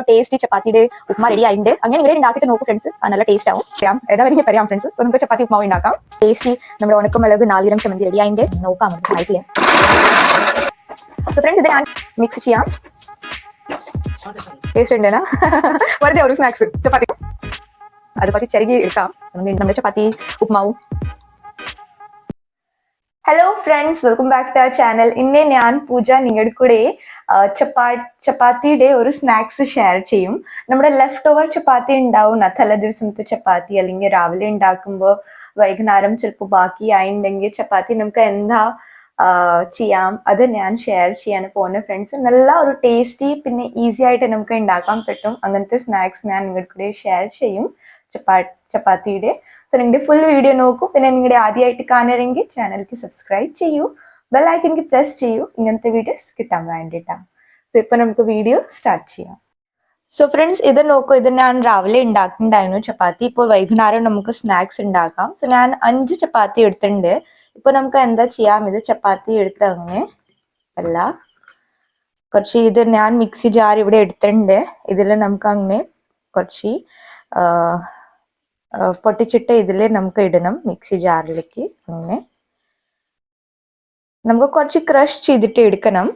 Tasty ചപ്പാത്തിയുടെ upma ready ആയിട്ടുണ്ട് അങ്ങനെ ഇവിടെ ഉണ്ടാക്കിയിട്ട് നോക്കും ഫ്രണ്ട്സ് നല്ല ടേസ്റ്റ് ആവും. പറയാം ഏതാ വേണമെങ്കിൽ പറയാം ഫ്രണ്ട്സ് സോ നമുക്ക് ചപ്പാത്തി ഉപ്മാവ് ഉണ്ടാക്കാം ടേസ്റ്റി നമ്മുടെ ഉണക്കമുളക് നാലിരം ചമ്മന്തി റെഡി ആയിട്ടുണ്ട് നോക്കാം നമുക്ക് ആയിട്ടില്ല സോ ഫ്രണ്ട്സ് ഇത് ഞാൻ മിക്സ് ചെയ്യാം. ടേസ്റ്റ് ഉണ്ട് വെറുതെ ഒരു സ്നാക്സ് ചപ്പാത്തി. അത് കുറച്ച് ചെറുകി എടുക്കാം. നമുക്ക് നമ്മുടെ chapati ഉപ്മാവും. Hello friends welcome back to our channel ഇന്ന് ഞാൻ പൂജ നിങ്ങളുടെ കൂടെ ചപ്പാ ചപ്പാത്തിയുടെ ഒരു സ്നാക്സ് ഷെയർ ചെയ്യും. നമ്മുടെ ലെഫ്റ്റ് ഓവർ ചപ്പാത്തി ഉണ്ടാവും. തല ദിവസത്തെ ചപ്പാത്തി അല്ലെങ്കിൽ രാവിലെ ഉണ്ടാക്കുമ്പോൾ വൈകുന്നേരം ചിലപ്പോൾ ബാക്കി ആയിട്ടുണ്ടെങ്കിൽ ചപ്പാത്തി നമുക്ക് എന്താ ചെയ്യാം? അത് ഞാൻ ഷെയർ ചെയ്യാൻ പോകുന്ന ഫ്രണ്ട്സ് നല്ല ഒരു ടേസ്റ്റി പിന്നെ ഈസി ആയിട്ട് നമുക്ക് ഉണ്ടാക്കാൻ പറ്റും. അങ്ങനത്തെ സ്നാക്സ് ഞാൻ നിങ്ങളുടെ കൂടെ ഷെയർ ചെയ്യും. ചപ്പാ ചപ്പാത്തിയുടെ. സോ നിങ്ങളുടെ ഫുൾ വീഡിയോ നോക്കൂ. പിന്നെ നിങ്ങളുടെ ആദ്യമായിട്ട് കാണണമെങ്കിൽ ചാനലിക്ക് സബ്സ്ക്രൈബ് ചെയ്യൂ. ബെൽ ബെല്ലൈക്കനിക്ക് പ്രസ് ചെയ്യൂ. ഇങ്ങനത്തെ വീഡിയോസ് കിട്ടാൻ വേണ്ടിയിട്ടാണ് സോ ഇപ്പൊ നമുക്ക് വീഡിയോ സ്റ്റാർട്ട് ചെയ്യാം. സോ ഫ്രണ്ട്സ് ഇത് നോക്കൂ. ഇത് ഞാൻ രാവിലെ ഉണ്ടാക്കുന്നുണ്ടായിരുന്നു ചപ്പാത്തി. ഇപ്പോൾ വൈകുന്നേരം നമുക്ക് സ്നാക്സ് ഉണ്ടാക്കാം സോ ഞാൻ അഞ്ച് ചപ്പാത്തി എടുത്തിട്ടുണ്ട്. ഇപ്പൊ നമുക്ക് എന്താ ചെയ്യാം? ഇത് ചപ്പാത്തി എടുത്ത് അങ്ങനെ അല്ല. കുറച്ച് ഇത് ഞാൻ മിക്സി ജാർ ഇവിടെ എടുത്തിട്ടുണ്ട്. ഇതിൽ നമുക്ക് അങ്ങനെ കുറച്ച് പൊട്ടിച്ചിട്ട് ഇതിൽ നമുക്ക് ഇടണം മിക്സി ജാറിലേക്ക്. അങ്ങനെ. നമുക്ക് കുറച്ച് ക്രഷ് ചെയ്തിട്ട് എടുക്കണം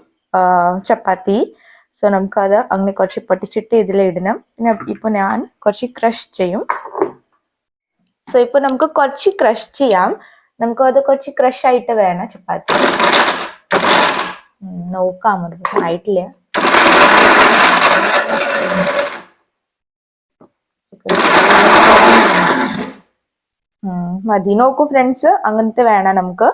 ചപ്പാത്തി. സോ നമുക്കത് അങ്ങനെ കുറച്ച് പൊട്ടിച്ചിട്ട് ഇതിൽ ഇടണം. പിന്നെ ഇപ്പൊ ഞാൻ കുറച്ച് ക്രഷ് ചെയ്യും. സോ ഇപ്പൊ നമുക്ക് കുറച്ച് ക്രഷ് ചെയ്യാം. നമുക്ക് അത് കുറച്ച് ക്രഷ് ആയിട്ട് വേണം ചപ്പാത്തി. നോക്കാം അത് ആയിട്ടില്ല. ഉം, മതി. നോക്കൂ ഫ്രണ്ട്സ് അങ്ങനത്തെ വേണം നമുക്ക്.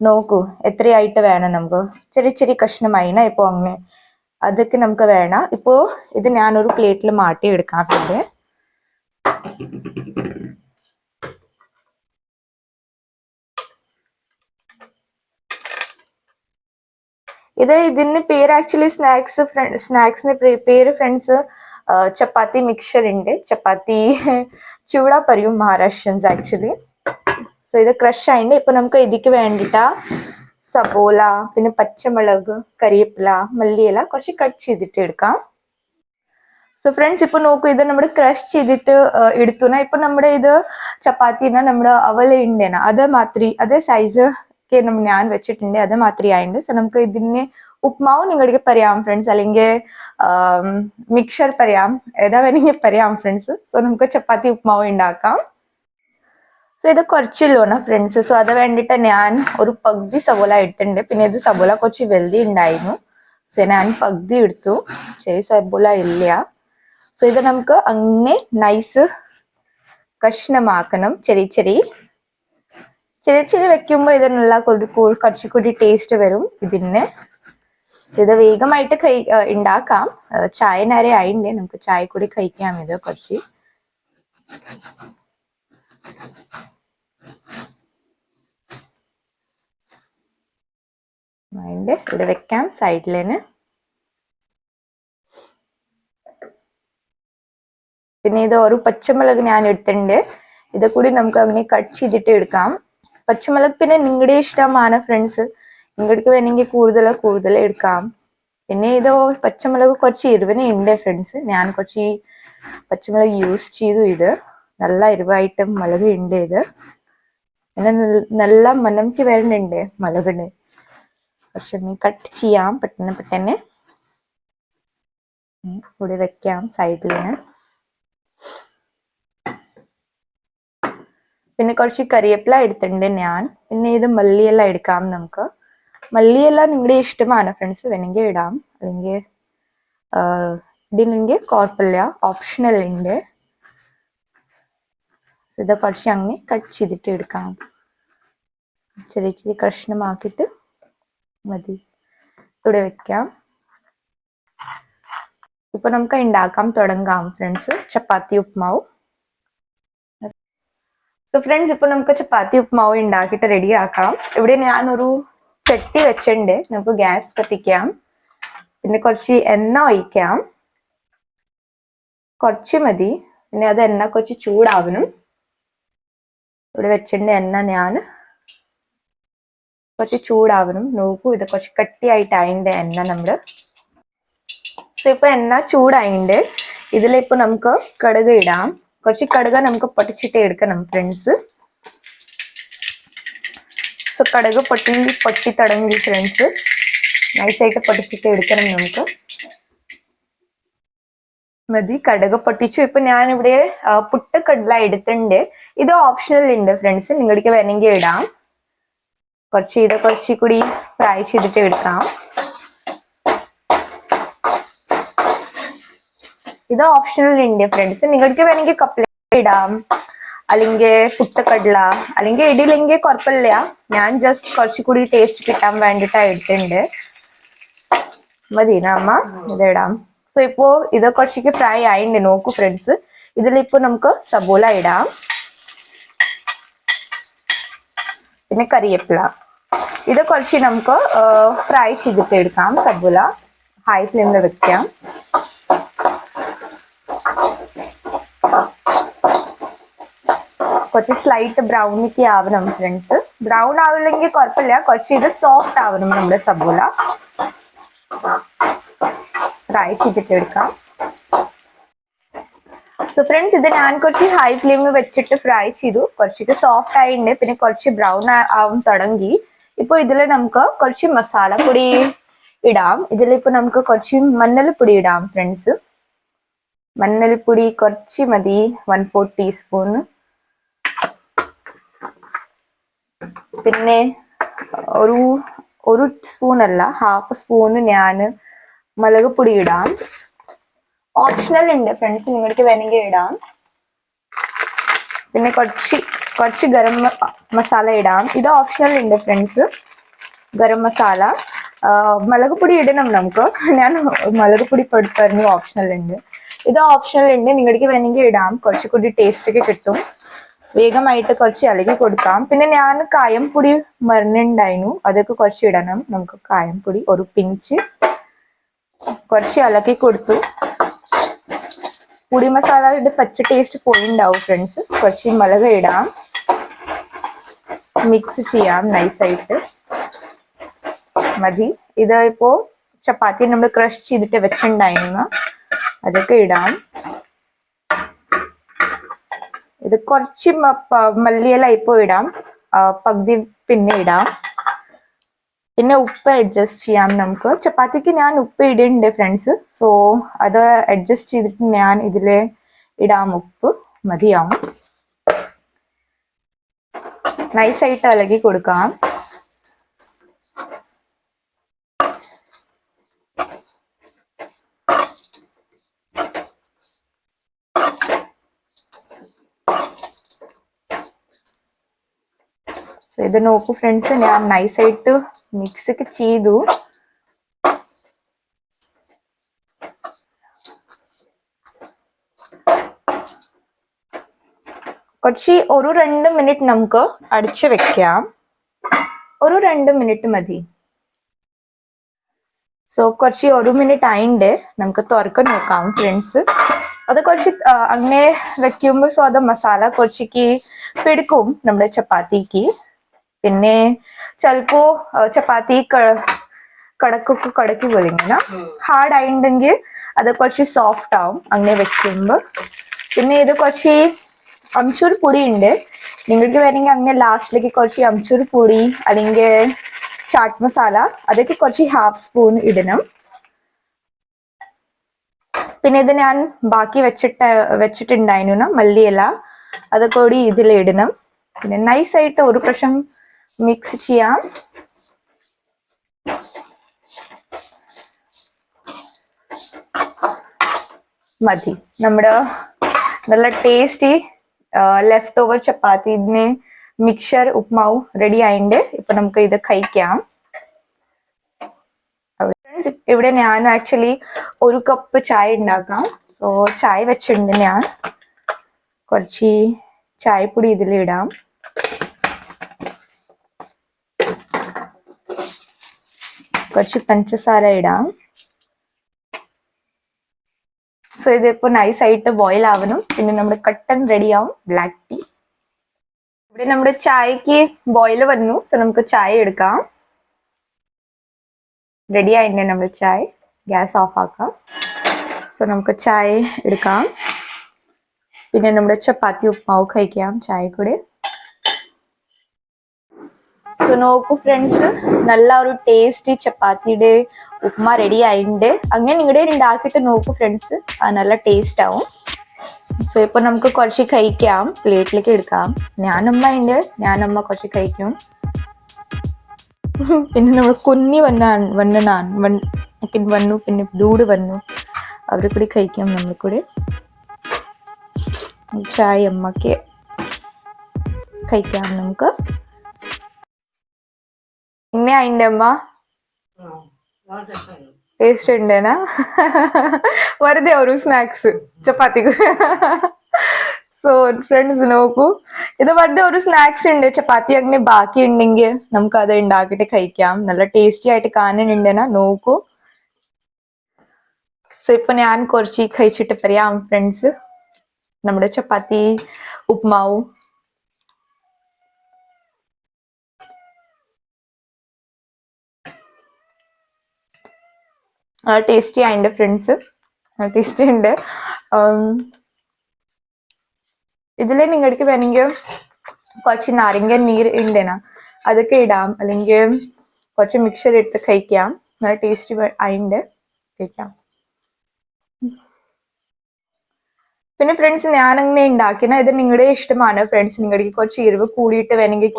നോക്കൂ എത്രയായിട്ട് വേണം നമുക്ക്. ചെറിയ ചെറിയ കഷ്ണമായിന ഇപ്പോൾ അങ്ങനെ അതൊക്കെ നമുക്ക് വേണം. ഇപ്പോൾ ഇത് ഞാനൊരു പ്ലേറ്റിൽ മാറ്റി എടുക്കാം പിന്നെ ഇത് ഇതിന് പേര് ആക്ച്വലി സ്നാക്സ് സ്നാക്സിന് പേര് ഫ്രണ്ട്സ് ചപ്പാത്തി മിക്സർ ഉണ്ട് ചപ്പാത്തി ചൂട പറയും മഹാരാഷ്ട്രൻസ് ആക്ച്വലി സോ ഇത് ക്രഷ് ആയിട്ട് ഇപ്പൊ നമുക്ക് ഇതിക്ക് വേണ്ടിട്ടാ സബോല പിന്നെ പച്ചമുളക് കരിവേപ്പില മല്ലിയില കുറച്ച് കട്ട് ചെയ്തിട്ട് എടുക്കാം. സോ ഫ്രണ്ട്സ് ഇപ്പൊ നോക്കൂ ഇത് നമ്മുടെ ക്രഷ് ചെയ്തിട്ട് എടുത്തുന ഇപ്പൊ നമ്മുടെ ഇത് ചപ്പാത്തിന നമ്മുടെ അവല ഉണ്ടേന അത് മാത്രി അതേ സൈസ് ഒക്കെ നമ്മ ഞാൻ വെച്ചിട്ടുണ്ട്. അത് മാത്രി ആയിണ്ട്. സോ നമുക്ക് ഇതിന് ഉപ്മാവ് നിങ്ങൾക്ക് പറയാം ഫ്രണ്ട്സ് അല്ലെങ്കിൽ മിക്സർ പറയാം ഏതാ വേണമെങ്കിൽ പറയാം ഫ്രണ്ട്സ് സോ നമുക്ക് ചപ്പാത്തി ഉപ്മാവ് ഉണ്ടാക്കാം. സോ ഇത് കുറച്ചില്ലോണ ഫ്രണ്ട്സ് സോ അത് വേണ്ടിയിട്ട് ഞാൻ ഒരു പകുതി സബോല എടുത്തിട്ടുണ്ട്. പിന്നെ ഇത് സബോല കുറച്ച് വെൽതി ഉണ്ടായിരുന്നു. സോ ഞാൻ പകുതി എടുത്തു. ചെറിയ സബോല ഇല്ല. സോ ഇത് നമുക്ക് അങ്ങനെ നൈസ് കഷ്ണമാക്കണം. ചെറിയ ചെറിയ ചെറിയ ചെറിയ വെക്കുമ്പോൾ ഇതിനുള്ള കുറച്ച് കൂടി ടേസ്റ്റ് വരും. ഇതിന് ഇത് വേഗമായിട്ട് കൈ ഉണ്ടാക്കാം ചായ നേരെ ആയിണ്ട് നമുക്ക് ചായ കൂടി കഴിക്കാം ഇത് കുറച്ച്. ഇത് വെക്കാം സൈഡിലേന് പിന്നെ ഇത് ഒരു പച്ചമുളക് ഞാൻ എടുത്തിട്ടുണ്ട്. ഇത് കൂടി നമുക്ക് അങ്ങനെ കട്ട് ചെയ്തിട്ട് എടുക്കാം. പച്ചമുളക് പിന്നെ നിങ്ങളുടെ ഇഷ്ടമാണ് ഫ്രണ്ട്സ് നിങ്ങൾക്ക് വേണമെങ്കിൽ കൂടുതൽ കൂടുതൽ എടുക്കാം. പിന്നെ ഇത് പച്ചമുളക് കുറച്ച് എരിവിന് ഉണ്ട് ഫ്രണ്ട്സ് ഞാൻ കുറച്ച് പച്ചമുളക് യൂസ് ചെയ്തു ഇത്. നല്ല എരിവായിട്ട് മുളക് ഉണ്ട് ഇത്. പിന്നെ നല്ല മണംക്ക് വരുന്നുണ്ട് മുളകിന്. പക്ഷെ നീ കട്ട് ചെയ്യാം പെട്ടെന്ന് പെട്ടെന്ന്. കൂടി വെക്കാം സൈഡിലിന് പിന്നെ കുറച്ച് കറിവേപ്പില എടുത്തിട്ടുണ്ട് ഞാൻ. പിന്നെ ഇത് മല്ലിയെല്ലാം എടുക്കാം നമുക്ക്. മല്ലിയെല്ലാം നിങ്ങളുടെ ഇഷ്ടമാണ്. ഫ്രണ്ട്സ് വേണമെങ്കിൽ ഇടാം. അല്ലെങ്കിൽ ഇതില്ലെങ്കിൽ കുഴപ്പമില്ല ഓപ്ഷണൽ ഉണ്ട് ഇത് കുറച്ച് അങ്ങനെ കട്ട് ചെയ്തിട്ട് എടുക്കാം. ചെറിയ ചെറിയ കഷ്ണമാക്കിയിട്ട് മതി. ഇവിടെ വെക്കാം. ഇപ്പൊ നമുക്ക് ഉണ്ടാക്കാം തുടങ്ങാം. ഫ്രണ്ട്സ് ചപ്പാത്തി ഉപ്മാവ്. ഫ്രണ്ട്സ് ഇപ്പൊ നമുക്ക് ചപ്പാത്തി ഉപ്മാവ് ഉണ്ടാക്കിയിട്ട് റെഡി ആക്കാം. ഇവിടെ ഞാനൊരു ചട്ടി വെച്ചിട്ടുണ്ട്. നമുക്ക് ഗ്യാസ് കത്തിക്കാം. പിന്നെ കുറച്ച് എണ്ണ ഒഴിക്കാം. കുറച്ച് മതി. പിന്നെ അത് എണ്ണ കുറച്ച് ചൂടാവണം. ഇവിടെ വെച്ചിട്ടുണ്ട് എണ്ണ ഞാൻ. കുറച്ച് ചൂടാവണം. നോക്കൂ ഇത് കുറച്ച് കട്ടിയായിട്ടായിണ്ട് എണ്ണ നമ്മൾ. ഇപ്പൊ എണ്ണ ചൂടായിണ്ട് ഇതിലിപ്പോ നമുക്ക് കടുക് ഇടാം. കുറച്ച് കടുക നമുക്ക് പൊട്ടിച്ചിട്ട് എടുക്കണം ഫ്രണ്ട്സ് സോ കടുക് പൊട്ടി പൊട്ടി തുടങ്ങി ഫ്രണ്ട്സ് നൈസായിട്ട് പൊട്ടിച്ചിട്ട് എടുക്കണം നമുക്ക്. മതി കടുക് പൊട്ടിച്ചു. ഇപ്പൊ ഞാൻ ഇവിടെ പുട്ട് കടല എടുത്തിട്ടുണ്ട്. ഇത് ഓപ്ഷണൽ ഉണ്ട് ഫ്രണ്ട്സ് നിങ്ങൾക്ക് വേണമെങ്കിൽ ഇടാം. കുറച്ച് ഇത് കുറച്ച് കൂടി ഫ്രൈ ചെയ്തിട്ട് എടുക്കാം. ഇത് ഓപ്ഷണൽ ഉണ്ട് ഫ്രണ്ട്സ് നിങ്ങൾക്ക് വേണമെങ്കിൽ കപ്പല ഇടാം. അല്ലെങ്കിൽ പുട്ടക്കടല അല്ലെങ്കിൽ ഇടിയില്ലെങ്കിൽ കുഴപ്പമില്ല. ഞാൻ ജസ്റ്റ് കുറച്ചുകൂടി ടേസ്റ്റ് കിട്ടാൻ വേണ്ടിട്ടാ എടുത്തിട്ടുണ്ട് മതി അമ്മ ഇതിടാം സോ ഇപ്പോ ഇത് കുറച്ചേക്ക് ഫ്രൈ ആയിണ്ട് നോക്കൂ ഫ്രണ്ട്സ് ഇതിലിപ്പോ നമുക്ക് സബോല ഇടാം. പിന്നെ കറിവേപ്പില. ഇത് കുറച്ച് നമുക്ക് ഫ്രൈ ചെയ്തിട്ട് എടുക്കാം. സബോല ഹൈ ഫ്ലെയിമിൽ വെക്കാം. കുറച്ച് സ്ലൈറ്റ് ബ്രൗണിക്ക് ആവണം ഫ്രണ്ട്സ് ബ്രൗൺ ആവില്ലെങ്കിൽ കുഴപ്പമില്ല. കുറച്ച് ഇത് സോഫ്റ്റ് ആവണം നമ്മുടെ സബോല. ഫ്രൈ ചെയ്തിട്ട് എടുക്കാം. സോ ഫ്രണ്ട്സ് ഇത് ഞാൻ കുറച്ച് ഹൈ ഫ്ലെയിമിൽ വെച്ചിട്ട് ഫ്രൈ ചെയ്തു. കുറച്ചിട്ട് സോഫ്റ്റ് ആയിട്ടുണ്ട് പിന്നെ കുറച്ച് ബ്രൗൺ ആവും തുടങ്ങി. ഇപ്പൊ ഇതിൽ നമുക്ക് കുറച്ച് മസാല പൊടി ഇടാം ഇതിലിപ്പോ നമുക്ക് കുറച്ച് മഞ്ഞൾപ്പൊടി ഇടാം ഫ്രണ്ട്സ് മഞ്ഞൾപ്പൊടി കുറച്ച് മതി. വൺ ഫോർ ടീസ്പൂൺ പിന്നെ ഒരു ഒരു സ്പൂൺ അല്ല ഹാഫ് സ്പൂണ് ഞാൻ മുളക് പൊടി ഇടാം. ഓപ്ഷണൽ ഉണ്ട് ഫ്രണ്ട്സ് നിങ്ങൾക്ക് വേണമെങ്കിൽ ഇടാം. പിന്നെ കുറച്ച് കുറച്ച് ഗരം മസാല ഇടാം. ഇത് ഓപ്ഷണൽ ഉണ്ട് ഫ്രണ്ട്സ് ഗരം മസാല. മുളക് പൊടി ഇടണം നമുക്ക്. ഞാൻ മുളക് പൊടി പെടുത്തായിരുന്നു ഓപ്ഷണൽ ഉണ്ട്. ഇത് ഓപ്ഷണൽ ഉണ്ട് നിങ്ങൾക്ക് വേണമെങ്കിൽ ഇടാം. കുറച്ചുകൂടി ടേസ്റ്റ് ഒക്കെ കിട്ടും. വേഗമായിട്ട് കുറച്ച് ഇളകി കൊടുക്കാം. പിന്നെ ഞാൻ കായം പൊടി മരുന്നുണ്ടായിരുന്നു. അതൊക്കെ കുറച്ച് ഇടണം. നമുക്ക് കായം പൊടി ഒരു പിഞ്ച് കുറച്ച് ഇളക്കി കൊടുത്തു. പുടി മസാലയുടെ പച്ച ടേസ്റ്റ് പോയിണ്ടാവും ഫ്രണ്ട്സ് കുറച്ച് മുളക് ഇടാം. മിക്സ് ചെയ്യാം നൈസായിട്ട് മതി. ഇത് ഇപ്പോ ചപ്പാത്തി നമ്മൾ ക്രഷ് ചെയ്തിട്ട് വെച്ചിട്ടുണ്ടായിരുന്നു അതൊക്കെ ഇടാം. ഇത് കുറച്ച് മല്ലിയില ഇപ്പൊ ഇടാം. പകുതി പിന്നെ ഇടാം. പിന്നെ ഉപ്പ് അഡ്ജസ്റ്റ് ചെയ്യാം നമുക്ക്. ചപ്പാത്തിക്ക് ഞാൻ ഉപ്പ് ഇടുന്നുണ്ട് ഫ്രണ്ട്സ് സോ അത് അഡ്ജസ്റ്റ് ചെയ്തിട്ട് ഞാൻ ഇതിൽ ഇടാം ഉപ്പ്. മതിയാവും. നൈസായിട്ട് ഇളകി കൊടുക്കാം. സോ ഇത് നോക്കൂ ഫ്രണ്ട്സ് ഞാൻ നൈസായിട്ട് മിക്സ് ഒക്കെ ചെയ്തു. കുറച്ച് ഒരു രണ്ട് മിനിറ്റ് നമുക്ക് അടിച്ചു വെക്കാം. ഒരു രണ്ട് മിനിറ്റ് മതി. സോ കുറച്ച് ഒരു മിനിറ്റ് ആയിണ്ട്. നമുക്ക് തുറക്ക നോക്കാം ഫ്രണ്ട്സ് അത് കുറച്ച് അങ്ങനെ വെക്കുമ്പോൾ സോ അത് മസാല കുറച്ചേക്ക് പിടിക്കും നമ്മുടെ ചപ്പാത്തിക്ക്. പിന്നെ ചിലപ്പോ ചപ്പാത്തി കടക്കൊക്കെ കടക്കി പോലെ ഇങ്ങനെ ഹാർഡ് ആയിട്ടുണ്ടെങ്കിൽ അത് കുറച്ച് സോഫ്റ്റ് ആവും അങ്ങനെ വെക്കുമ്പോൾ പിന്നെ ഇത് കുറച്ച് അംചൂർ പൊടി ഉണ്ട് നിങ്ങൾക്ക് വേണമെങ്കിൽ അങ്ങനെ ലാസ്റ്റിലേക്ക് കുറച്ച് അംചൂർ പൊടി അല്ലെങ്കിൽ ചാട്ട് മസാല അതൊക്കെ കുറച്ച് ഹാഫ് സ്പൂൺ ഇടണം. പിന്നെ ഇത് ഞാൻ ബാക്കി വെച്ചിട്ട് വെച്ചിട്ടുണ്ടായിരുന്നു മല്ലിയില. അതൊക്കെ കൂടി ഇതിൽ ഇടണം പിന്നെ നൈസായിട്ട് ഒരു പ്രാവശ്യം മിക്സ് ചെയ്യാം. മതി. നമ്മുടെ നല്ല ടേസ്റ്റി ലെഫ്റ്റ് ഓവർ ചപ്പാത്തിനെ മിക്സർ ഉപ്മാവ് റെഡി ആയിണ്ട് ഇപ്പൊ നമുക്ക് ഇത് കഴിക്കാം. ഇവിടെ ഞാൻ ആക്ച്വലി ഒരു കപ്പ് ചായ ഉണ്ടാക്കാം. സോ ചായ വെച്ചിട്ടുണ്ട് ഞാൻ. കുറച്ച് ചായപ്പൊടി ഇതിലിടാം. കുറച്ച് പഞ്ചസാര ഇടാം. സോ ഇതിപ്പോ നൈസ് ആയിട്ട് ബോയിൽ ആവണം. പിന്നെ നമ്മുടെ കട്ടൻ ആവും. ബ്ലാക്ക് ടീ ഇവിടെ നമ്മുടെ ചായക്ക് ബോയിൽ വന്നു. സോ നമുക്ക് ചായ എടുക്കാം. റെഡി ആയിട്ടുണ്ട് നമ്മുടെ ചായ. ഗ്യാസ് ഓഫ് ആക്കാം. സോ നമുക്ക് ചായ എടുക്കാം. പിന്നെ നമ്മുടെ ചപ്പാത്തി ഉപ്മാവ് കഴിക്കാം ചായ കൂടെ സോ നോക്കൂ ഫ്രണ്ട്സ് നല്ല ഒരു ടേസ്റ്റ് ചപ്പാത്തിയുടെ ഉപ്മ റെഡി ആയിട്ടുണ്ട്. അങ്ങനെ നിങ്ങളുടെ ഉണ്ടാക്കിയിട്ട് നോക്കൂ ഫ്രണ്ട്സ് നല്ല ടേസ്റ്റ് ആവും. സോ ഇപ്പൊ നമുക്ക് കുറച്ച് കഴിക്കാം. പ്ലേറ്റിലേക്ക് എടുക്കാം. ഞാനമ്മ ഉണ്ട്. ഞാനമ്മ കുറച്ച് കഴിക്കും. പിന്നെ നമ്മൾ കുഞ്ഞി വന്ന വന്ന നാൻ വൺ വന്നു. പിന്നെ ഡൂഡ് വന്നു. അവരെ കൂടി കഴിക്കാം നമ്മൾ കൂടി. ചായ അമ്മയ്ക്ക് കഴിക്കാം നമുക്ക്. ഇന്നെ അയിന്റെ അമ്മ ടേസ്റ്റ് ഉണ്ടേനാ. വെറുതെ ഒരു സ്നാക്സ് ചപ്പാത്തിക്ക്. സോ ഫ്രണ്ട്സ് നോക്കൂ. ഇത് വെറുതെ ഒരു സ്നാക്സ് ഉണ്ട് ചപ്പാത്തി അങ്ങനെ ബാക്കി ഉണ്ടെങ്കിൽ നമുക്ക് അത് ഉണ്ടാക്കിയിട്ട് കഴിക്കാം. നല്ല ടേസ്റ്റി ആയിട്ട് കാണുന്നുണ്ടെന്നാ നോക്കൂ. സോ ഇപ്പൊ ഞാൻ കുറച്ച് കഴിച്ചിട്ട് പറയാം ഫ്രണ്ട്സ് നമ്മുടെ ചപ്പാത്തി ഉപ്മാവും. ടേസ്റ്റി ആയിട്ടുണ്ട് ഫ്രണ്ട്സ് ടേസ്റ്റി ഉണ്ട് ഇതിൽ നിങ്ങൾക്ക് വേണമെങ്കിൽ കുറച്ച് നാരങ്ങ നീര് ഉണ്ടേന അതൊക്കെ ഇടാം. അല്ലെങ്കിൽ കുറച്ച് മിക്സർ എടുത്ത് കഴിക്കാം. നല്ല ടേസ്റ്റി ആയിണ്ട്. കഴിക്കാം. പിന്നെ ഫ്രണ്ട്സ് ഞാൻ അങ്ങനെ ഉണ്ടാക്കിന ഇത് നിങ്ങളുടെ ഇഷ്ടമാണ് ഫ്രണ്ട്സ് നിങ്ങൾക്ക് കുറച്ച് എരിവ് കൂടിയിട്ട് വേണമെങ്കിൽ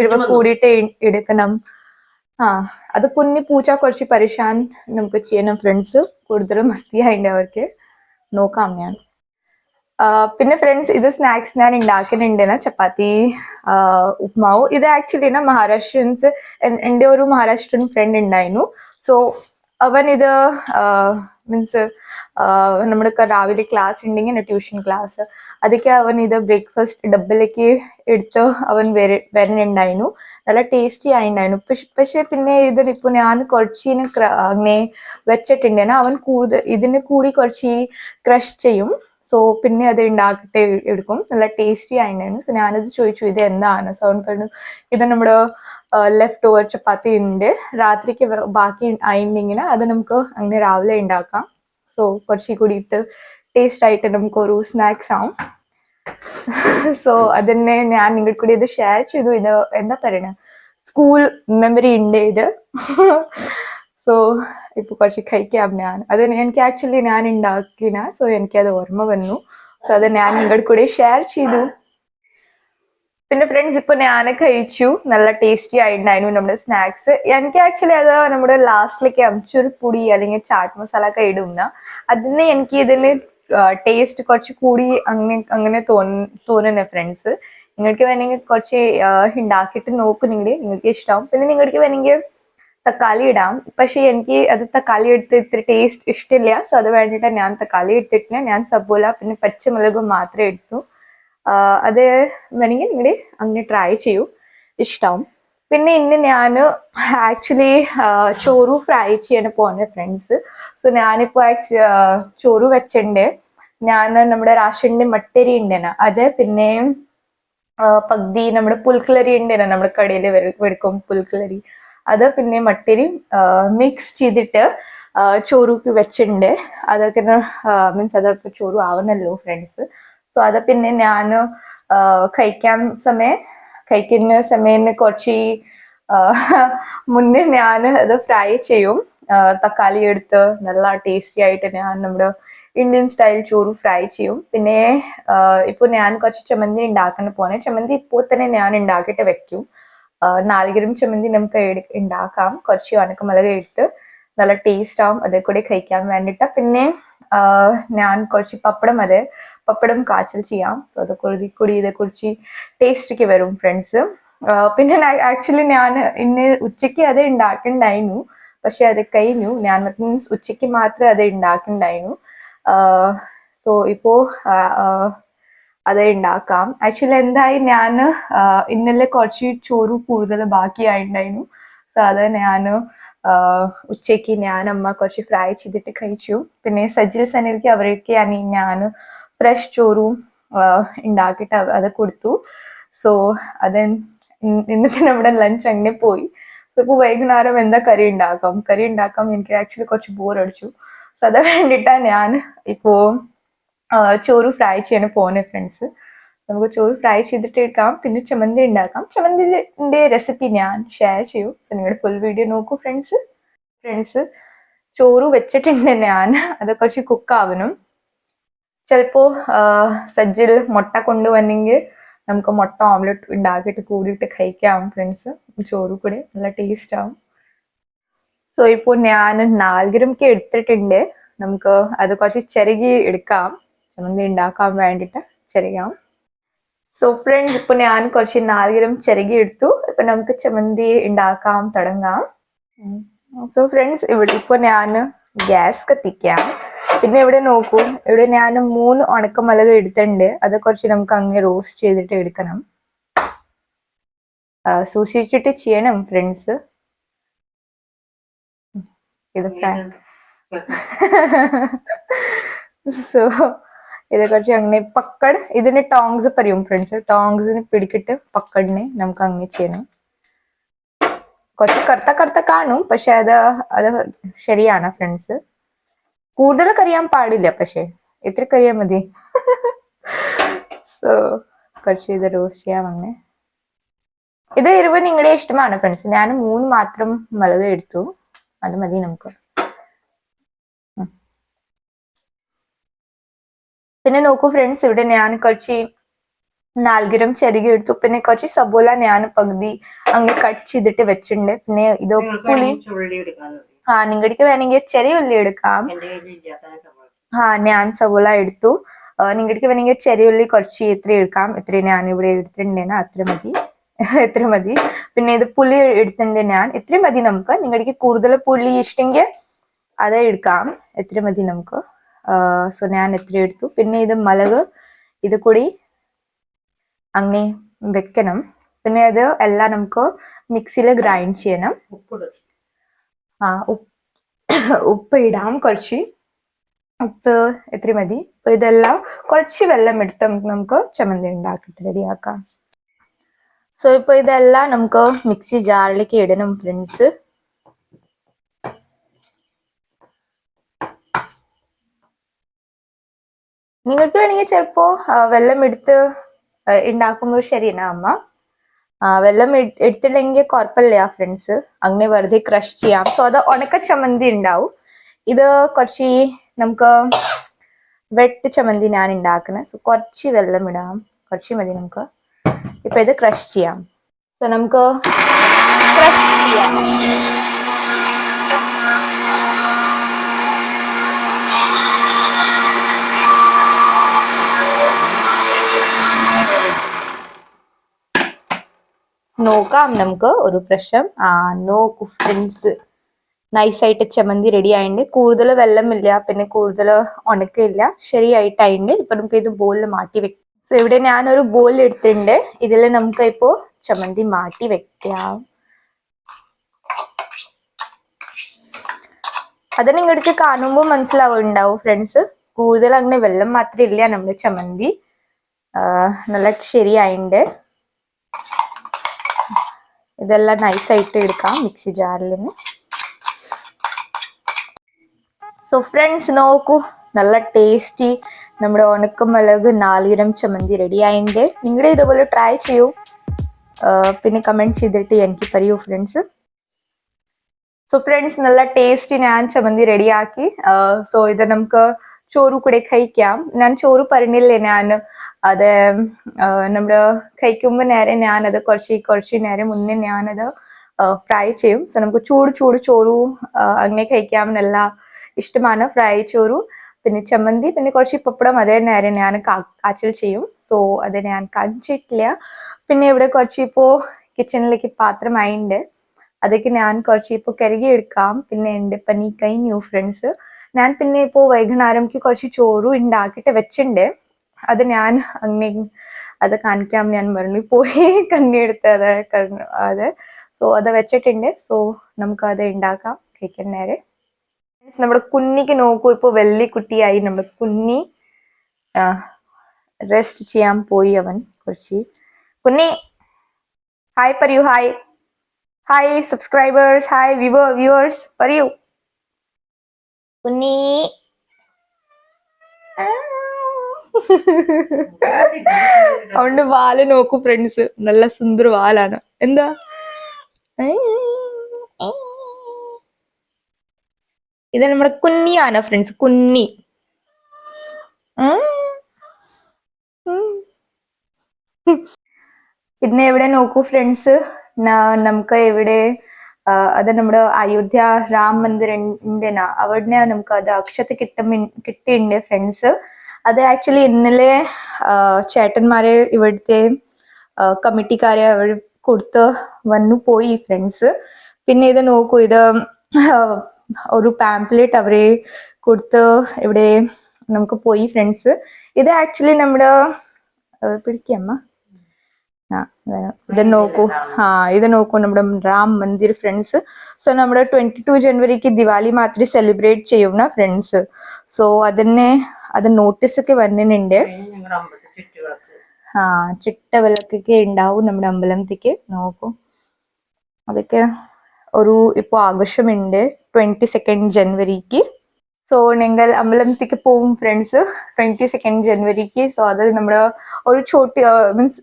എരിവ് കൂടിയിട്ട് എടുക്കണം. ആ അത് കുഞ്ഞു പൂച്ച കുറച്ച് പരിശാൻ നമുക്ക് ചെയ്യണം ഫ്രണ്ട്സ് കൂടുതൽ മസ്തി ആയിട്ട് അവർക്ക്. നോക്കാം ഞാൻ. പിന്നെ ഫ്രണ്ട്സ് ഇത് സ്നാക്സ് ഞാൻ ഉണ്ടാക്കുന്നുണ്ട് ചപ്പാത്തി ഉപ്മാവ്. ഇത് ആക്ച്വലി മഹാരാഷ്ട്രൻസ് എന്റെ ഒരു മഹാരാഷ്ട്രൻ ഫ്രണ്ട് ഉണ്ടായിരുന്നു സോ അവൻ ഇത് മീൻസ് നമ്മുടെ രാവിലെ ക്ലാസ് ഉണ്ടെങ്കിൽ ട്യൂഷൻ ക്ലാസ് അതൊക്കെ അവൻ ഇത് ബ്രേക്ക്ഫാസ്റ്റ് ഡബിലേക്ക് എടുത്ത് അവൻ വര വരുന്നുണ്ടായിരുന്നു നല്ല ടേസ്റ്റി ആയിട്ടുണ്ടായിരുന്നു പക്ഷെ പിന്നെ ഇതിനിപ്പോ ഞാൻ കുറച്ചിന് അങ്ങനെ വെച്ചിട്ടുണ്ടേന അവൻ കൂടുതൽ ഇതിന് കൂടി കുറച്ച് ക്രഷ് ചെയ്യും. സോ പിന്നെ അത് ഉണ്ടാക്കിട്ട് എടുക്കും. നല്ല ടേസ്റ്റി ആയിട്ടുണ്ടായിരുന്നു സോ ഞാനത് ചോദിച്ചു ഇത് എന്താണ്? സോ അവൻ പറഞ്ഞു ഇത് നമ്മുടെ ലെഫ്റ്റ് ഓവർ ചപ്പാത്തി ഉണ്ട് രാത്രിക്ക് ബാക്കി ആയിട്ടുണ്ടെങ്കിൽ അത് നമുക്ക് അങ്ങനെ രാവിലെ ഉണ്ടാക്കാം സോ കുറച്ച് കൂടിയിട്ട് ടേസ്റ്റ് ആയിട്ട് നമുക്ക് ഒരു സ്നാക്സ് ആവും. സോ അതന്നെ ഞാൻ നിങ്ങൾക്ക് കൂടി ഇത് ഷെയർ ചെയ്തു. ഇത് എന്താ പറയണ? സ്കൂൾ മെമ്മറി ഉണ്ട് ഇത്. സോ ഇപ്പൊ കുറച്ച് കഴിക്കാം ഞാൻ. അത് എനിക്ക് ആക്ച്വലി ഞാൻ ഉണ്ടാക്കിന സോ എനിക്ക് അത് ഓർമ്മ വന്നു. സോ അത് ഞാൻ നിങ്ങളുടെ കൂടെ ഷെയർ ചെയ്തു. പിന്നെ ഫ്രണ്ട്സ് ഇപ്പൊ ഞാൻ കഴിച്ചു. നല്ല ടേസ്റ്റി ആയിട്ടുണ്ടായിരുന്നു നമ്മുടെ സ്നാക്സ് എനിക്ക് ആക്ച്വലി അത് നമ്മുടെ ലാസ്റ്റിലേക്ക് അമിച്ചൊരു പൊടി അല്ലെങ്കിൽ ചാട്ട് മസാല ഒക്കെ ഇടുന്ന. അതിന് എനിക്ക് ഇതിന് ടേസ്റ്റ് കുറച്ച് കൂടി അങ്ങനെ അങ്ങനെ തോന്ന തോന്നുന്ന ഫ്രണ്ട്സ് നിങ്ങൾക്ക് വേണമെങ്കിൽ കുറച്ച് ഉണ്ടാക്കിയിട്ട് നോക്കൂ നിങ്ങൾ നിങ്ങൾക്ക് ഇഷ്ടമാവും പിന്നെ നിങ്ങൾക്ക് വേണമെങ്കിൽ തക്കാളി ഇടാം. പക്ഷെ എനിക്ക് അത് തക്കാളി എടുത്ത് ഇത്ര ടേസ്റ്റ് ഇഷ്ടമില്ല സോ അത് വേണ്ടിയിട്ട് ഞാൻ തക്കാളി എടുത്തിട്ടില്ല ഞാൻ സബോല പിന്നെ പച്ചമുളകും മാത്രമേ എടുത്തു. അത് വേണമെങ്കിൽ നിങ്ങൾ അങ്ങനെ ട്രൈ ചെയ്യൂ. ഇഷ്ടമാവും പിന്നെ ഇന്ന് ഞാൻ ആക്ച്വലി ചോറു ഫ്രൈ ചെയ്യാൻ പോണെ ഫ്രണ്ട്സ് സോ ഞാനിപ്പോൾ ചോറ് വെച്ചിട്ടുണ്ട് ഞാൻ നമ്മുടെ റാഷന്റെ മട്ടരി ഉണ്ടേന അത് പിന്നെ പകുതി നമ്മുടെ പുൽക്കിളരി ഉണ്ടേന നമ്മുടെ കടയിൽ വെടുക്കും പുൽക്കിളരി. അത് പിന്നെ മട്ടരി മിക്സ് ചെയ്തിട്ട് ചോറുക്ക് വെച്ചിട്ടുണ്ട് അതൊക്കെ മീൻസ് അതൊക്കെ ചോറു ആവുന്നല്ലോ ഫ്രണ്ട്സ് സോ അത് പിന്നെ ഞാൻ കഴിക്കാൻ സമയം കഴിക്കുന്ന സമയം കുറച്ച് മുന്നേ ഞാൻ അത് ഫ്രൈ ചെയ്യും. തക്കാളി എടുത്ത് നല്ല ടേസ്റ്റി ആയിട്ട് ഞാൻ നമ്മുടെ ഇന്ത്യൻ സ്റ്റൈൽ ചോറ് ഫ്രൈ ചെയ്യും. പിന്നെ ഇപ്പോൾ ഇപ്പൊ ഞാൻ കുറച്ച് ചമ്മന്തി ഉണ്ടാക്കാൻ പോണേ ചമ്മന്തി ഇപ്പോൾ തന്നെ ഞാൻ ഉണ്ടാക്കിയിട്ട് വെക്കും. നാളികരും ചമ്മന്തി നമുക്ക് ഉണ്ടാക്കാം. കുറച്ച് ഉണക്കമുളക് എടുത്ത് നല്ല ടേസ്റ്റ് ആവും. അതേ കൂടി കഴിക്കാൻ വേണ്ടിയിട്ട്. പിന്നെ ഞാൻ കുറച്ച് പപ്പടം അത് പപ്പടം കാച്ചൽ ചെയ്യാം. സോ അത് കുറുതി കൂടി ഇതേ കുറിച്ച് ടേസ്റ്റിക്ക് വരും ഫ്രണ്ട്സ് പിന്നെ ആക്ച്വലി ഞാൻ ഇന്ന് ഉച്ചയ്ക്ക് അത് ഉണ്ടാക്കണ്ടായിരുന്നു പക്ഷെ അത് കഴിഞ്ഞു. ഞാൻ മീൻസ് ഉച്ചയ്ക്ക് മാത്രമേ അത് ഉണ്ടാക്കണ്ടായിരുന്നു സോ ഇപ്പോ അത് ഉണ്ടാക്കാം ആക്ച്വലി എന്തായി ഞാൻ ഇന്നലെ കുറച്ച് ചോറ് കൂടുതൽ ബാക്കിയായിട്ടുണ്ടായിരുന്നു സോ അത് ഞാൻ ഉച്ചയ്ക്ക് ഞാൻ അമ്മ കുറച്ച് ഫ്രൈ ചെയ്തിട്ട് കഴിച്ചു. പിന്നെ സജിൽ സനിൽക്ക് അവർക്ക് ഞാൻ ഫ്രഷ് ചോറും ഉണ്ടാക്കിയിട്ട് അത് കൊടുത്തു. സോ അത് ഇന്നത്തെ നമ്മുടെ ലഞ്ച് അങ്ങനെ പോയി. സോ ഇപ്പൊ വൈകുന്നേരം എന്താ കറി ഉണ്ടാക്കാം കറി ഉണ്ടാക്കാം എനിക്ക് ആക്ച്വലി കുറച്ച് ബോർ അടിച്ചു. സോ അത് വേണ്ടിയിട്ടാണ് ഞാൻ ഇപ്പോ ആ, ചോറ് ഫ്രൈ ചെയ്യാൻ പോകുന്നത് ഫ്രണ്ട്സ് നമുക്ക് ചോറ് ഫ്രൈ ചെയ്തിട്ട് എടുക്കാം. പിന്നെ ചമ്മന്തി ഉണ്ടാക്കാം. ചമ്മന്തിന്റെ റെസിപ്പി ഞാൻ ഷെയർ ചെയ്യൂ. സോ നിങ്ങളുടെ ഫുൾ വീഡിയോ നോക്കൂ ഫ്രണ്ട്സ് ഫ്രണ്ട്സ് ചോറ് വെച്ചിട്ടുണ്ട് ഞാൻ. അത് കുറച്ച് കുക്കാവണം ചിലപ്പോ ആ, സജ്ജിൽ മുട്ട കൊണ്ടുവന്നെങ്കിൽ നമുക്ക് മുട്ട ഓംലെറ്റ് ഉണ്ടാക്കിയിട്ട് കൂടിയിട്ട് കഴിക്കാം ഫ്രണ്ട്സ് ചോറ് കൂടെ നല്ല ടേസ്റ്റ് ആവും. സോ ഇപ്പോൾ ഞാൻ നാൽഗരംക്ക് എടുത്തിട്ടുണ്ട്. നമുക്ക് അത് കുറച്ച് ചിരകി എടുക്കാം. ചമ്മന്തി ഉണ്ടാക്കാൻ വേണ്ടിയിട്ട് ചിരകാം. സോ ഫ്രണ്ട്സ് ഇപ്പൊ ഞാൻ കുറച്ച് നാളികരം ചിരകി എടുത്തു ഇപ്പൊ നമുക്ക് ചമ്മന്തി ഉണ്ടാക്കാം തുടങ്ങാം. സോ ഫ്രണ്ട്സ് ഇവിടെ ഇപ്പൊ ഞാൻ ഗ്യാസ് കത്തിക്കാം. പിന്നെ ഇവിടെ നോക്കൂ ഇവിടെ ഞാൻ മൂന്ന് ഉണക്കമുളക് എടുത്തിട്ടുണ്ട്. അത് കുറച്ച് നമുക്ക് അങ്ങ് റോസ്റ്റ് ചെയ്തിട്ട് എടുക്കണം. സൂക്ഷിച്ചിട്ട് ചെയ്യണം ഫ്രണ്ട്സ് ഇത് സോ കുറച്ച് അങ്ങനെ പക്കട് ഇതിന് ടോങ്സ് പറയും ഫ്രണ്ട്സ് ടോങ്സിന് പിടിക്കിട്ട് പക്കടിനെ നമുക്ക് അങ്ങനെ ചെയ്യണം. കുറച്ച് കറുത്ത കറുത്ത കാണും പക്ഷെ അത് അത് ശരിയാണ് ഫ്രണ്ട്സ് കൂടുതൽ കറിയാൻ പാടില്ല പക്ഷെ എത്ര കറിയാൻ മതി. സോ കുറച്ച് ഇത് റോസ്റ്റ് ചെയ്യാം അങ്ങനെ. ഇത് എരിവ് നിങ്ങളുടെ ഇഷ്ടമാണ് ഫ്രണ്ട്സ് ഞാൻ മൂന്ന് മാത്രം മുളക് എടുത്തു. അത് മതി നമുക്ക്. പിന്നെ നോക്കൂ ഫ്രണ്ട്സ് ഇവിടെ ഞാൻ കുറച്ച് നാൽഗരം ചെറുകി എടുത്തു പിന്നെ കുറച്ച് സബോല ഞാൻ പകുതി അങ്ങ് കട്ട് ചെയ്തിട്ട് വെച്ചിട്ടുണ്ട്. പിന്നെ ഇത് പുളി ആ നിങ്ങടിക്ക് വേണമെങ്കിൽ ചെറിയ ഉള്ളി എടുക്കാം. ആ ഞാൻ സബോല എടുത്തു. നിങ്ങടിക്ക് വേണമെങ്കിൽ ചെറിയ ഉള്ളി കുറച്ച് ഇത്ര എടുക്കാം. ഇത്ര ഞാൻ ഇവിടെ എടുത്തിട്ടുണ്ടേന അത്ര മതി. എത്ര മതി. പിന്നെ ഇത് പുളി എടുത്തിട്ടുണ്ട് ഞാൻ. എത്ര മതി നമുക്ക്. നിങ്ങടിക്ക് കൂടുതൽ പുളി ഇഷ്ടമെങ്കിൽ അത് എടുക്കാം. എത്ര മതി നമുക്ക്. സോ ഞാൻ എത്ര എടുത്തു. പിന്നെ ഇത് മുളക് ഇത് കൂടി അങ്ങനെ വെക്കണം. പിന്നെ അത് എല്ലാം നമുക്ക് മിക്സിയിൽ ഗ്രൈൻഡ് ചെയ്യണം. ആ ഉപ്പ് ഇടാം കുറച്ച്. ഉപ്പ് എത്ര മതി. അപ്പൊ ഇതെല്ലാം കുറച്ച് വെള്ളം എടുത്ത് നമുക്ക് നമുക്ക് ചമ്മന്തി ഉണ്ടാക്കിയിട്ട് റെഡിയാക്കാം. സോ ഇപ്പൊ ഇതെല്ലാം നമുക്ക് മിക്സി ജാറിലേക്ക് ഇടണം ഫ്രണ്ട്സ് നിങ്ങൾക്ക് വേണമെങ്കിൽ ചിലപ്പോ വെള്ളം എടുത്ത് ഉണ്ടാക്കുമ്പോൾ ശരിയാണ് അമ്മ. വെള്ളം എട്- എടുത്തില്ലെങ്കിൽ കുഴപ്പമില്ല ഫ്രണ്ട്സ്. അങ്ങനെ വെറുതെ ക്രഷ് ചെയ്യാം. സോ അത് ഉണക്ക ചമ്മന്തി ഉണ്ടാവും ഇത് കുറച്ച് നമുക്ക് വെട്ട് ചമ്മന്തി ഞാൻ ഉണ്ടാക്കുന്നത് സോ കുറച്ച് വെള്ളം ഇടാം. കുറച്ച് മതി നമുക്ക്. ഇപ്പൊ ഇത് ക്രഷ് ചെയ്യാം. സോ നമുക്ക് ക്രഷ് ചെയ്യാം. നോക്കാം. നമുക്ക് ഒരു പ്രശ്നം. ആ നോക്കു ഫ്രണ്ട്സ് നൈസായിട്ട് ചമ്മന്തി റെഡി ആയിട്ടുണ്ട്. കൂടുതൽ വെള്ളമില്ല പിന്നെ കൂടുതൽ ഉണക്കമില്ല. ശരിയായിട്ടായിട്ടുണ്ട്. ഇപ്പൊ നമുക്ക് ഇത് ബോളിൽ മാറ്റി വെക്കാം. സോ ഇവിടെ ഞാനൊരു ബോൾ എടുത്തിട്ടുണ്ട്. ഇതിൽ നമുക്ക് ഇപ്പോ ചമ്മന്തി മാറ്റി വെക്കാം. അത് നിങ്ങൾക്ക് കാണുമ്പോൾ മനസ്സിലാവുന്നുണ്ടാവും ഫ്രണ്ട്സ് കൂടുതൽ അങ്ങനെ വെള്ളം മാത്രമില്ല നമ്മുടെ ചമ്മന്തി. നല്ല ശരിയായിട്ടുണ്ട്. ഇതെല്ലാം നൈസായിട്ട് എടുക്കാം മിക്സി ജാറിൽ നിന്ന് സോ ഫ്രണ്ട്സ് നോക്കൂ നല്ല ടേസ്റ്റി നമ്മുടെ ഉണക്കമുളക് നാളികരം ചമ്മന്തി റെഡി ആയിണ്ട്. നിങ്ങളുടെ ഇതുപോലെ ട്രൈ ചെയ്യൂ. പിന്നെ കമന്റ് ചെയ്തിട്ട് എനിക്ക് പറയൂ ഫ്രണ്ട്സ് സോ ഫ്രണ്ട്സ് നല്ല ടേസ്റ്റി ഞാൻ ചമ്മന്തി റെഡിയാക്കി സോ ഇത് നമുക്ക് ചോറ് കൂടെ കഴിക്കാം. ഞാൻ ചോറ് പറഞ്ഞില്ലേ ഞാൻ? അത് നമ്മൾ കഴിക്കുമ്പോൾ നേരെ ഞാനത് കുറച്ച് കുറച്ച് നേരം മുന്നേ ഞാനത് ഫ്രൈ ചെയ്യും. സോ നമുക്ക് ചൂട് ചൂട് ചോറും അങ്ങനെ കഴിക്കാം നല്ല ഇഷ്ടമാണ്. ഫ്രൈ ചോറും പിന്നെ ചമ്മന്തി പിന്നെ കുറച്ച് പപ്പടം അതേ നേരം ഞാൻ കാച്ചിൽ ചെയ്യും. സോ അത് ഞാൻ കാണിച്ചിട്ടില്ല പിന്നെ ഇവിടെ കുറച്ച് ഇപ്പോൾ കിച്ചണിലേക്ക് പാത്രമായിട്ടുണ്ട് അതൊക്കെ ഞാൻ കുറച്ച് ഇപ്പോൾ കരുകി എടുക്കാം പിന്നെ എന്റെ പണി കഴിഞ്ഞു ഫ്രണ്ട്സ് ഞാൻ പിന്നെ ഇപ്പോൾ വൈകുന്നേരംക്ക് കുറച്ച് ചോറും ഉണ്ടാക്കിയിട്ട് വെച്ചിട്ടുണ്ട് അത് ഞാൻ അങ്ങനെ അത് കാണിക്കാൻ ഞാൻ പറഞ്ഞു പോയി. കണ്ണിയെടുത്ത് അത് അത്. സോ അത് വെച്ചിട്ടുണ്ട്. സോ നമുക്ക് അത് ഉണ്ടാക്കാം കഴിക്കാൻ നേരെ. നമ്മുടെ കുഞ്ഞിക്ക് നോക്കൂ. ഇപ്പോൾ വെള്ളി കുട്ടിയായി. നമ്മുടെ കുഞ്ഞി റെസ്റ്റ് ചെയ്യാൻ പോയി അവൻ കുറച്ച്. കുഞ്ഞി ഹായ് പറയൂ hi hi subscribers hi viewers പറയൂ. കുഞ്ഞി. അതുകൊണ്ട് വാൽ നോക്കൂ ഫ്രണ്ട്സ് നല്ല സുന്ദര വാലാണ്. എന്താ? ഇത് നമ്മുടെ കുഞ്ഞിയാണ് ഫ്രണ്ട്സ് കുഞ്ഞി. പിന്നെ ഇവിടെ നോക്കൂ ഫ്രണ്ട്സ് നമുക്ക് ഇവിടെ ആ, അത് നമ്മുടെ അയോധ്യ രാം മന്ദിർ അവിടെ നമുക്ക് അത് അക്ഷത കിട്ടും കിട്ടിയിട്ടുണ്ട് ഫ്രണ്ട്സ് അത് ആക്ച്വലി ഇന്നലെ ചേട്ടന്മാരെ ഇവിടുത്തെ കമ്മിറ്റിക്കാരെ അവർ കൊടുത്ത് വന്നു പോയി ഫ്രണ്ട്സ് പിന്നെ ഇത് നോക്കൂ ഇത് ഒരു പാംപ്ലേറ്റ് അവരെ കൊടുത്ത് ഇവിടെ നമുക്ക് പോയി ഫ്രണ്ട്സ് ഇത് ആക്ച്വലി നമ്മുടെ പിടിക്കമ്മ ഇത് നോക്കൂ. ആ ഇത് നോക്കൂ. നമ്മുടെ രാം മന്ദിർ ഫ്രണ്ട്സ് സോ നമ്മുടെ ട്വന്റി ടു ജനുവരിക്ക് ദിവാലി മാത്രം സെലിബ്രേറ്റ് ചെയ്യുന്ന ഫ്രണ്ട്സ് സോ അതിനെ അത് നോട്ടീസ് ഒക്കെ വന്നിട്ടുണ്ട് ആ ചിട്ട വിളക്കൊക്കെ ഉണ്ടാവും നമ്മുടെ അമ്പലത്തിക്ക്. നോക്കൂ. അതൊക്കെ ഒരു ഇപ്പൊ ആഘോഷമുണ്ട്. ട്വന്റി സെക്കൻഡ് ജനുവരിക്ക്. സോ ഞങ്ങൾ അമ്പലത്തേക്ക് പോവും ഫ്രണ്ട്സ് ട്വന്റി സെക്കൻഡ് ജനുവരിക്ക് സോ അത് നമ്മുടെ ഒരു ചോട്ടി മീൻസ്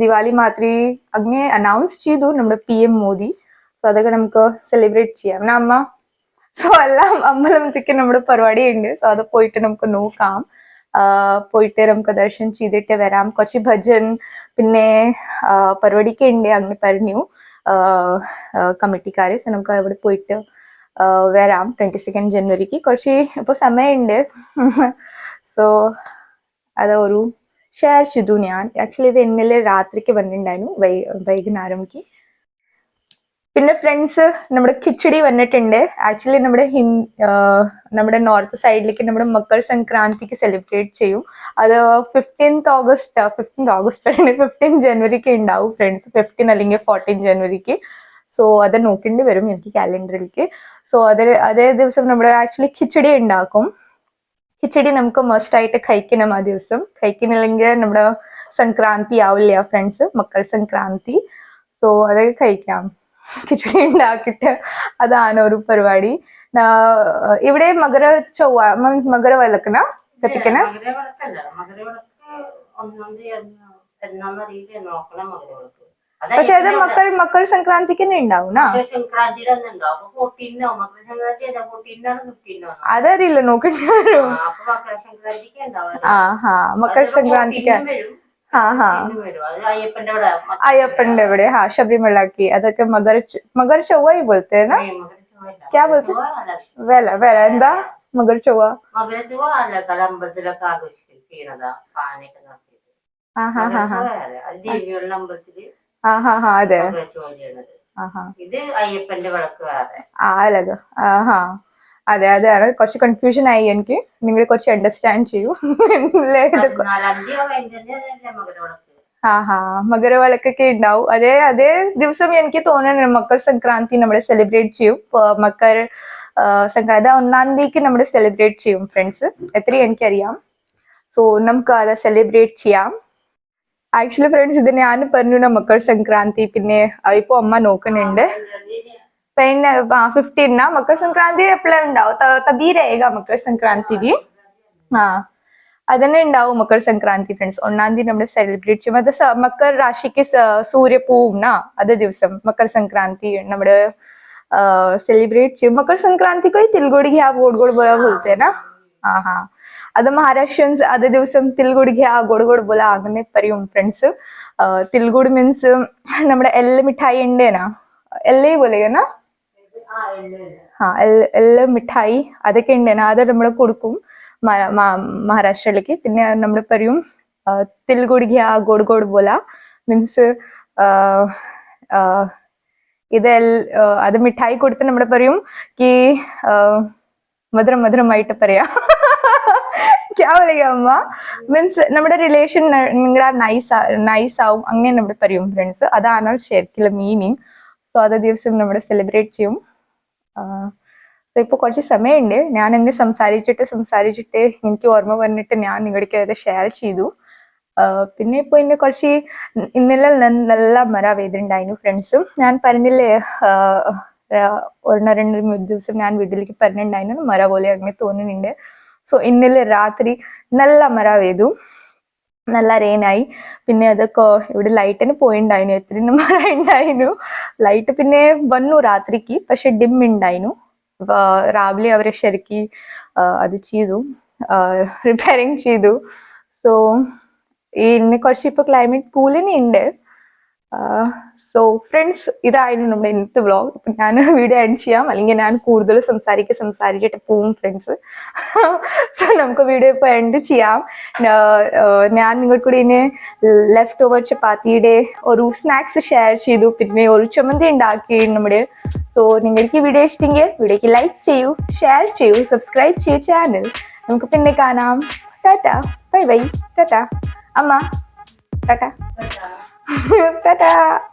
ദിവാലി മാത്രി അങ്ങനെ അനൗൺസ് ചെയ്തു നമ്മുടെ പി എം മോദി. സോ അതൊക്കെ നമുക്ക് സെലിബ്രേറ്റ് ചെയ്യാം. അമ്മ? സോ എല്ലാം അമ്പലത്തേക്ക് നമ്മുടെ പരിപാടി ഉണ്ട് സോ അത് പോയിട്ട് നമുക്ക് നോക്കാം. പോയിട്ട് നമുക്ക് ദർശനം ചെയ്തിട്ട് വരാം. കുറച്ച് ഭജൻ പിന്നെ പരിപാടിക്ക് ഉണ്ട് അങ്ങനെ പറഞ്ഞു. കമ്മിറ്റിക്കാർ സോ നമുക്ക് അവിടെ പോയിട്ട് വരാം ട്വന്റി സെക്കൻഡ് ജനുവരിക്ക്. കുറച്ച് ഇപ്പോൾ സമയമുണ്ട്. സോ അത് ഒരു ഷെയർ ചെയ്തു ഞാൻ. ആക്ച്വലി ഇത് ഇന്നലെ രാത്രിക്ക് വന്നിട്ടുണ്ടായിരുന്നു. വൈ വൈകുന്നേരംക്ക്. പിന്നെ ഫ്രണ്ട്സ് നമ്മുടെ കിച്ചടി വന്നിട്ടുണ്ട്. ആക്ച്വലി നമ്മുടെ ഹിൻ ആഹ് നമ്മുടെ നോർത്ത് സൈഡിലേക്ക് നമ്മുടെ മക്കർ സംക്രാന്തിക്ക് സെലിബ്രേറ്റ് ചെയ്യും. അത് fifteenth August fifteenth August fifteen ജനുവരിക്ക് ഉണ്ടാവും ഫ്രണ്ട്സ് ഫിഫ്റ്റീൻ അല്ലെങ്കിൽ ഫോർട്ടീൻ ജനുവരിക്ക്. സോ അത് നോക്കേണ്ടി വരും എനിക്ക് കാലണ്ടറിലേക്ക്. സോ അത് അതേ ദിവസം നമ്മൾ ആക്ച്വലി കിച്ചടി ഉണ്ടാക്കും. കിച്ചടി നമുക്ക് മസ്റ്റ് ആയിട്ട് കഴിക്കണം ആ ദിവസം. കഴിക്കണില്ലെങ്കിൽ നമ്മുടെ സംക്രാന്തി ആവില്ല ഫ്രണ്ട്സ് മക്കൾ സംക്രാന്തി. സോ അതൊക്കെ കഴിക്കാം. കിച്ചടി ഉണ്ടാക്കിയിട്ട് അതാണ് ഒരു പരിപാടി. ഇവിടെ മകര ചൊവ്വ മകര വിളക്കണ കത്തിക്കണ? നോക്കണം മകരവിളക്ക് പക്ഷെ അത് മക്കർ മക്കർ സംക്രാന്തിക്ക് തന്നെ ഉണ്ടാവും അതറിയില്ല നോക്കേണ്ടി വരും ആ ഹാ മക്കർ സംക്രാന്തിക്ക് വരും ഹാ ഹാ 14 വരും. അത് അയ്യപ്പന്റെ അവിടെ ഇവിടെ ഹാ ശബരിമലക്കി അതൊക്കെ മകർ മകർ ചൊവ്വായി മകര ബോलते? ചൊവ്വ അല്ല. വേല വേല എന്താ? മകർ ചൊവ്വ. മകര ചൊവ്വ അല്ല കല അമ്പലത്തിലൊക്കെ ആഘോഷിക്കും ചെയ്യണതാ പാനയൊക്കെ നടത്തിയിട്ട്. ആ ഹാ ഹാ. ഹാ മകരച്ചൊവ്വയല്ല. അത് അമ്പലത്തിൽ ഹാ ഹാ അതെ. ഇത് അയ്യപ്പന്റെ വിളക്ക് വേറെ. ആ അല്ലത്. ആഹാ. അതെ അതാണ്. കുറച്ച് കൺഫ്യൂഷൻ ആയി എനിക്ക്. നിങ്ങൾ കുറച്ച് അണ്ടർസ്റ്റാൻഡ് ചെയ്യൂ. അല്ലേ? ഇത് പതിനാലാം തീയതി കഴിഞ്ഞല്ലേ മകരവിളക്ക് ആ ഹാ മകരവിളക്കൊക്കെ ഉണ്ടാവും. അതേ അതേ ദിവസം എനിക്ക് തോന്നുന്നു മക്കൾ സംക്രാന്തി നമ്മൾ സെലിബ്രേറ്റ് ചെയ്യും. മക്കൾ സംക്രാന്തി. ഒന്നാം തീയതിക്ക് നമ്മൾ സെലിബ്രേറ്റ് ചെയ്യും ഫ്രണ്ട്സ് എത്രയും എനിക്കറിയാം. സോ നമുക്ക് അത് സെലിബ്രേറ്റ് ചെയ്യാം. ആക്ച്വലി ഫ്രണ്ട്സ് ഇത് ഞാൻ പറഞ്ഞു മക്കൾ സംക്രാന്തി പിന്നെ ഇപ്പൊ അമ്മ നോക്കുന്നുണ്ട് പിന്നെ ഫിഫ്റ്റീനാ മക്കർ സംക്രാന്തി എപ്പോഴും ഉണ്ടാവും തബീരേക മക്കർ സംക്രാന്തി ആ അതന്നെ ഉണ്ടാവും മക്കർ സംക്രാന്തി ഫ്രണ്ട്സ് ഒന്നാം തീയതി നമ്മൾ സെലിബ്രേറ്റ് ചെയ്യും അത് മക്കർ രാശിക്ക് സൂര്യ സൂര്യപൂവുന്ന അതേ ദിവസം മക്കർ സംക്രാന്തി നമ്മുടെ സെലിബ്രേറ്റ് ചെയ്യും മക്കർ സംക്രാന്തിക്ക് തെലുഗുടിക്ക് ആ ബോർഡുകൾ പോലെ ബോലത്തെ ആ ഹാ അത് മഹാരാഷ്ട്രൻസ് ಅದೇ ദിവസം ತಿಲ್ಗುಡ್ಗೆ ಆ ഗോഡ് പോലെ അങ്ങനെ പറയും ഫ്രണ്ട്സ് തിൽഗുഡ് മീൻസ് നമ്മുടെ എല്ല് മിഠായി ഉണ്ടേനാ എല്ല് പോലെയാണ് ആ എല്ല മിഠായി അതൊക്കെ ഉണ്ടേനാ അത് നമ്മൾ കൊടുക്കും മഹാരാഷ്ട്രയിലേക്ക്. പിന്നെ നമ്മൾ പറയും തിൽഗുഡ്ഗി ആ ഗോഡ് ഗോഡ് പോലെ മീൻസ് ഇതെൽ അത് മിഠായി കൊടുത്ത് നമ്മൾ പറയും കി മധുരം മധുരമായിട്ട് പറയാം. ക്യാ പറയുക മീൻസ് നമ്മുടെ റിലേഷൻ നിങ്ങളുടെ നൈസ് നൈസ് ആവും. അങ്ങനെ നമ്മൾ പറയും ഫ്രണ്ട്സ് അതാണ് ശരിക്കുള്ള മീനിങ് സോ അതേ ദിവസം നമ്മൾ സെലിബ്രേറ്റ് ചെയ്യും. സോ ഇപ്പോൾ കുറച്ച് സമയമുണ്ട്. ഞാൻ എന്നെ സംസാരിച്ചിട്ട് സംസാരിച്ചിട്ട് എനിക്ക് ഓർമ്മ വന്നിട്ട് ഞാൻ നിങ്ങളുടെ അത് ഷെയർ ചെയ്തു. പിന്നെ ഇപ്പൊ എന്നെ കുറച്ച് ഇന്നലെ നല്ല മര പെയ്തിട്ടുണ്ടായിരുന്നു ഫ്രണ്ട്സും ഞാൻ പറഞ്ഞില്ലേ ഒന്നോ രണ്ട് ദിവസം ഞാൻ വീട്ടിലേക്ക് പറഞ്ഞിട്ടുണ്ടായിരുന്നു മര പോലെ അങ്ങനെ തോന്നുന്നുണ്ട്. സോ ഇന്നലെ രാത്രി നല്ല മഴ പെയ്തു. നല്ല റെയിനായി പിന്നെ അതൊക്കെ ഇവിടെ ലൈറ്റിന് പോയിണ്ടായിരുന്നു എത്ര മഴ ഉണ്ടായിരുന്നു ലൈറ്റ് പിന്നെ വന്നു രാത്രിക്ക് പക്ഷെ ഡിം ഉണ്ടായിരുന്നു രാവിലെ അവരെ ശരിക്ക് അത് ചെയ്തു. റിപ്പയറിങ് ചെയ്തു. സോ ഇന്ന് കുറച്ച് ഇപ്പൊ ക്ലൈമറ്റ് കൂളിന് ഉണ്ട് സോ ഫ്രണ്ട്സ് ഇതായിരുന്നു നമ്മുടെ ഇന്നത്തെ വ്ളോഗ് ഇപ്പൊ ഞാൻ വീഡിയോ എൻഡ് ചെയ്യാം. അല്ലെങ്കിൽ ഞാൻ കൂടുതൽ സംസാരിക്കുക സംസാരിച്ചിട്ട് പോവും ഫ്രണ്ട്സ് സോ നമുക്ക് വീഡിയോ ഇപ്പൊ എൻഡ് ചെയ്യാം. ഞാൻ നിങ്ങൾക്ക് കൂടി ഇനി ലെഫ്റ്റ് ഓവർ ചപ്പാത്തിയുടെ ഒരു സ്നാക്സ് ഷെയർ ചെയ്തു. പിന്നെ ഒരു ചമ്മന്തി ഉണ്ടാക്കി നമ്മുടെ സോ നിങ്ങൾക്ക് ഈ വീഡിയോ ഇഷ്ടമെങ്കിൽ വീഡിയോക്ക് ലൈക്ക് ചെയ്യൂ ഷെയർ ചെയ്യൂ സബ്സ്ക്രൈബ് ചെയ്യൂ ചാനൽ നമുക്ക് പിന്നെ കാണാം. ടാറ്റ ബൈ ബൈ ടാറ്റ അമ്മ. ടാറ്റ ടാറ്റ